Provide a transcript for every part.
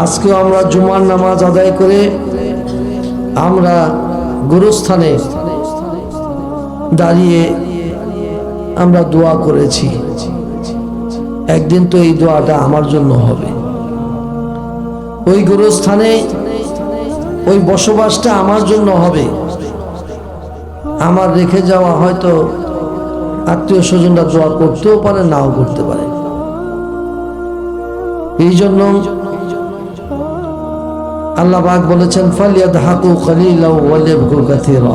আজকেও আমরা জুমার নামাজ আদায় করে আমরা গুরুস্থানে দাঁড়িয়ে আমরা দোয়া করেছি। একদিন তো এই দোয়াটা আমার জন্য হবে। ওই গুরুস্থানে ওই বসবাসটা আমার জন্য হবে। আমার রেখে যাওয়া হয়তো আত্মীয় স্বজনরা দোয়া করতেও পারে, নাও করতে পারে। এই জন্য আল্লাহ পাক বলেছেন ফালিয়াদ হাকু খালিলা ওয়ালিয়াবকু কাথীরা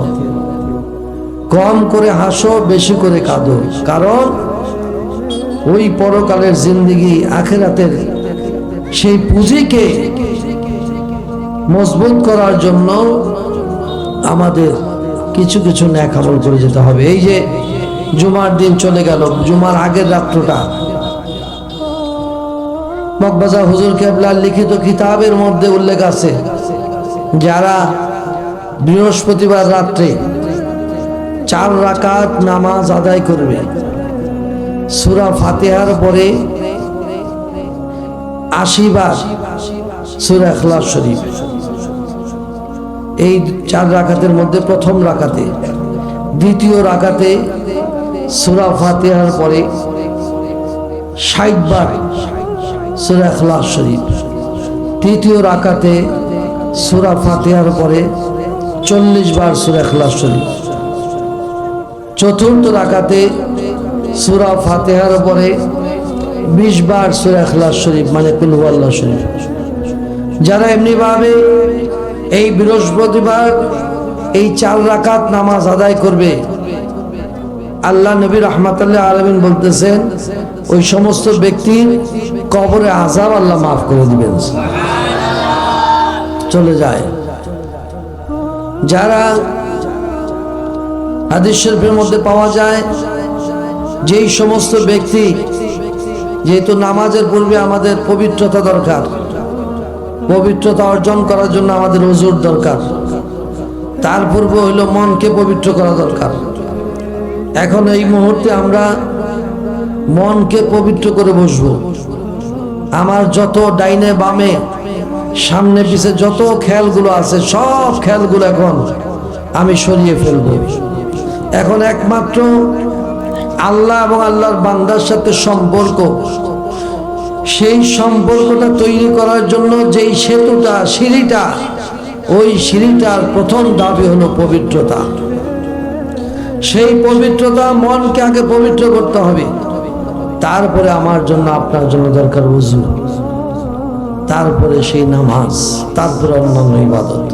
কম করে হাসো, বেশি করে কাঁদো। কারণ ওই পরকালের জিন্দিগি আখেরাতের সেই পুঁজিকে মজবুত করার জন্য আমাদের কিছু কিছু ন্যাক আমল করে যেতে হবে। এই যে জুমার দিন চলে গেল, জুমার আগের রাত্রটা মকবাজা হুজুর কেবলার লিখিত কিতাবের মধ্যে উল্লেখ আছে, যারা বৃহস্পতিবার রাত্রে চার রাকাত নামাজ আদায় করবে। সুরা ফাতেহার পরে আশি বার সুরা এখলাস শরীফ। এই চার রাকাতের মধ্যে প্রথম রাকাতে, দ্বিতীয় রাকাতে সুরা ফাতেহার পরে ষাট বার সুরা এখলাস শরীফ। তৃতীয় রাকাতে সুরা ফাতেহার পরে চল্লিশ বার সুরা এখলাস শরীফ। চতুর্থ রাকাতে সুরা ফাতেহার পরে বিশ বার সুরা এখলাস শরীফ মানে কুলহু আল্লাহ শরীফ। যারা এমনিভাবে এই বৃহস্পতিবার এই চার রাকাত নামাজ আদায় করবে আল্লাহ নবী রহমাতাল্লাহ আলমিন বলতেছেন, ওই সমস্ত ব্যক্তির কবরে আজাব আল্লাহ মাফ করে দিবেন। চলে যায়। যারা হাদিস শরীফের মধ্যে পাওয়া যায়, যেই সমস্ত ব্যক্তি যেহেতু নামাজের পূর্বে আমাদের পবিত্রতা দরকার, পবিত্রতা অর্জন করার জন্য আমাদের ওজুর দরকার, তার পূর্বে হইল মনকে পবিত্র করা দরকার। এখন এই মুহূর্তে আমরা মনকে পবিত্র করে বসবো। আমার যত ডাইনে বামে, সামনে পিছে যত খেয়ালগুলো আছে, সব খেয়ালগুলো এখন আমি সরিয়ে ফেলব। এখন একমাত্র আল্লাহ এবং আল্লাহর বান্দার সাথে সম্পর্ক। সেই সম্পর্কটা তৈরি করার জন্য যেই সেতুটা, সিঁড়িটা, ওই সিঁড়িটার প্রথম দাবি হলো পবিত্রতা। সেই পবিত্রতা মনকে আগে পবিত্র করতে হবে। তারপরে আমার জন্য, আপনার জন্য দরকার উজু তারপরে সেই নামাজ, তারপরে অন্যান্য ইবাদত।